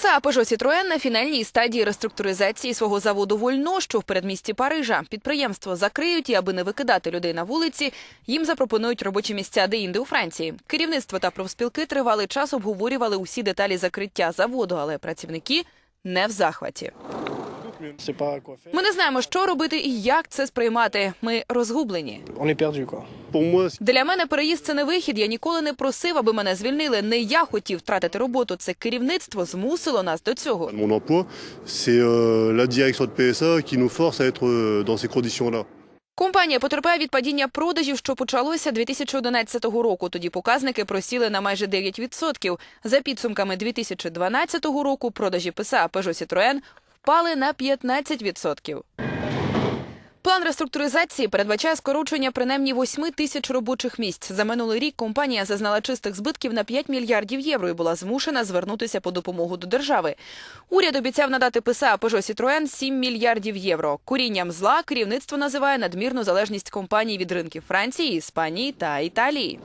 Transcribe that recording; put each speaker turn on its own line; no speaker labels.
ПСА Peugeot Citroën на фінальній стадії реструктуризації свого заводу Вольно, що в передмісті Парижа. Підприємство закриють і, аби не викидати людей на вулиці, їм запропонують робочі місця де-інде у Франції. Керівництво та профспілки тривалий час обговорювали усі деталі закриття заводу, але працівники не в захваті. Ми не знаємо, що робити і як це сприймати. Ми розгублені. Для мене переїзд це не вихід. Я ніколи не просив, аби мене звільнили. Не я хотів втратити роботу. Це керівництво змусило нас до цього.
mon emploi, c'est euh, la direction de PSA qui nous force à être euh, dans ces conditions-là.
Компанія потерпає від падіння продажів, що почалося 2011 року. Тоді показники просіли на майже 9%. За підсумками 2012 року продажі ПСА Peugeot Citroën впали на 15%. План реструктуризації передбачає скорочення принаймні 8 тисяч робочих місць. За минулий рік компанія зазнала чистих збитків на 5 мільярдів євро і була змушена звернутися по допомогу до держави. Уряд обіцяв надати ПСА Peugeot Citroën 7 мільярдів євро. Корінням зла керівництво називає надмірну залежність компаній від ринків Франції, Іспанії та Італії.